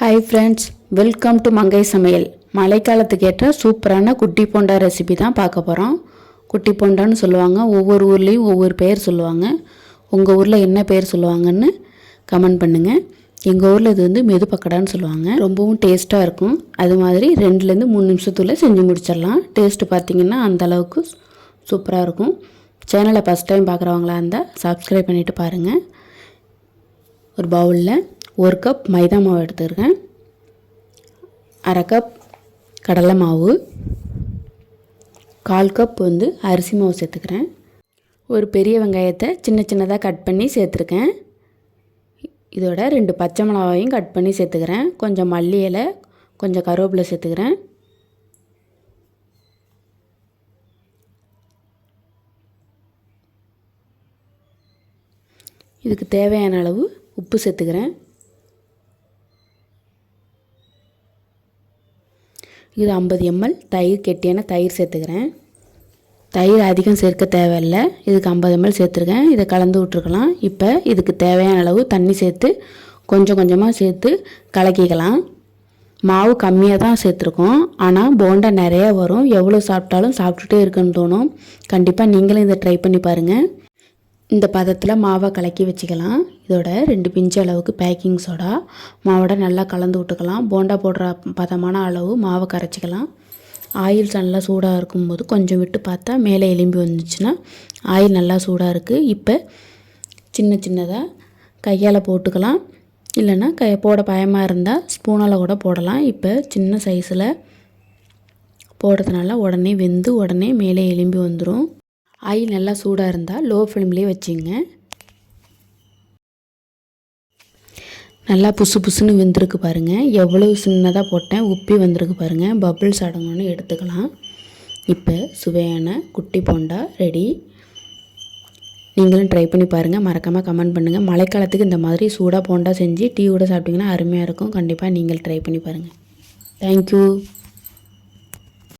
Hi friends welcome to மங்கை சமையல் மழைக்காலத்துக்கு ஏற்ற சூப்பரான குட்டி போண்டா ரெசிபி தான் பார்க்க போகிறோம் குட்டி போண்டான்னு சொல்லுவாங்க ஒவ்வொரு ஊர்லேயும் ஒவ்வொரு பேர் சொல்லுவாங்க. உங்கள் ஊரில் என்ன பேர் சொல்லுவாங்கன்னு கமெண்ட் பண்ணுங்கள் எங்கள் ஊரில் இது வந்து மெது பக்கடான்னு சொல்லுவாங்க. ரொம்பவும் டேஸ்ட்டாக இருக்கும். அது மாதிரி ரெண்டுலேருந்து மூணு நிமிஷத்துக்குள்ளே செஞ்சு முடிச்சிடலாம். டேஸ்ட்டு பார்த்தீங்கன்னா அந்த அளவுக்கு சூப்பராக இருக்கும். சேனலை ஃபஸ்ட் டைம் பார்க்குறவங்களா இருந்தால் சப்ஸ்கிரைப் பண்ணிவிட்டு பாருங்கள் ஒரு பவுலில் ஒரு கப் மைதா மாவு எடுத்துருக்கேன். அரை கப் கடலை மாவு. கால் கப் வந்து அரிசி மாவு சேர்த்துக்கிறேன். ஒரு பெரிய வெங்காயத்தை சின்ன சின்னதாக கட் பண்ணி சேர்த்துருக்கேன். இதோட ரெண்டு பச்சை மிளகாவையும் கட் பண்ணி சேர்த்துக்கிறேன். கொஞ்சம் மல்லி இலை கொஞ்சம் கருவேப்பிலை சேர்த்துக்கிறேன். இதுக்கு தேவையான அளவு உப்பு சேர்த்துக்கிறேன். இது ஐம்பது எம்எல் தயிர் கெட்டியான தயிர் சேர்த்துக்கிறேன். தயிர் அதிகம் சேர்க்க தேவையில்லை. இதுக்கு ஐம்பது எம்எல் சேர்த்துருக்கேன். இதை கலந்து விட்ருக்கலாம் இப்போ இதுக்கு தேவையான அளவு தண்ணி சேர்த்து கொஞ்சம் கொஞ்சமாக சேர்த்து கலக்கிக்கலாம். மாவு கம்மியாக தான் சேர்த்துருக்கோம். ஆனால் போண்டா நிறையா வரும். எவ்வளோ சாப்பிட்டாலும் சாப்பிட்டுட்டே இருக்குன்னு தோணும். கண்டிப்பாக நீங்களும் இதை ட்ரை பண்ணி பாருங்கள் இந்த பதத்தில் மாவை கலக்கி வச்சுக்கலாம். இதோட ரெண்டு பிஞ்சு அளவுக்கு பேக்கிங் சோடா. மாவோட நல்லா கலந்து விட்டுக்கலாம். போண்டா போடுற பதமான அளவு மாவை கரைச்சிக்கலாம். ஆயில் நல்லா சூடாக இருக்கும்போது கொஞ்சம் விட்டு பார்த்தா மேலே எலும்பி வந்துச்சுன்னா ஆயில் நல்லா சூடாக இருக்குது இப்போ சின்ன சின்னதாக கையால் போட்டுக்கலாம். இல்லைன்னா கை போட பயமாக இருந்தால் ஸ்பூனால் கூட போடலாம். இப்போ சின்ன சைஸில் போடுறதுனால உடனே வெந்து உடனே மேலே எலும்பி வந்துடும் ஆயில் நல்லா சூடாக இருந்தால் லோ ஃப்ளேம்லேயே வச்சுங்க. நல்லா புசு புசுன்னு வெந்திருக்கு பாருங்கள் எவ்வளோ சின்னதாக போட்டேன் உப்பி வந்திருக்கு பாருங்கள் பபிள்ஸ் அடங்கணும்னு எடுத்துக்கலாம். இப்போ சுவையான குட்டி போண்டா ரெடி நீங்களும் ட்ரை பண்ணி பாருங்கள் மறக்காமல் கமெண்ட் பண்ணுங்கள் மழைக்காலத்துக்கு இந்த மாதிரி சூடாக போண்டா செஞ்சு டீ கூட சாப்பிட்டிங்கன்னா அருமையாக இருக்கும். கண்டிப்பாக நீங்கள் ட்ரை பண்ணி பாருங்கள் தேங்க்யூ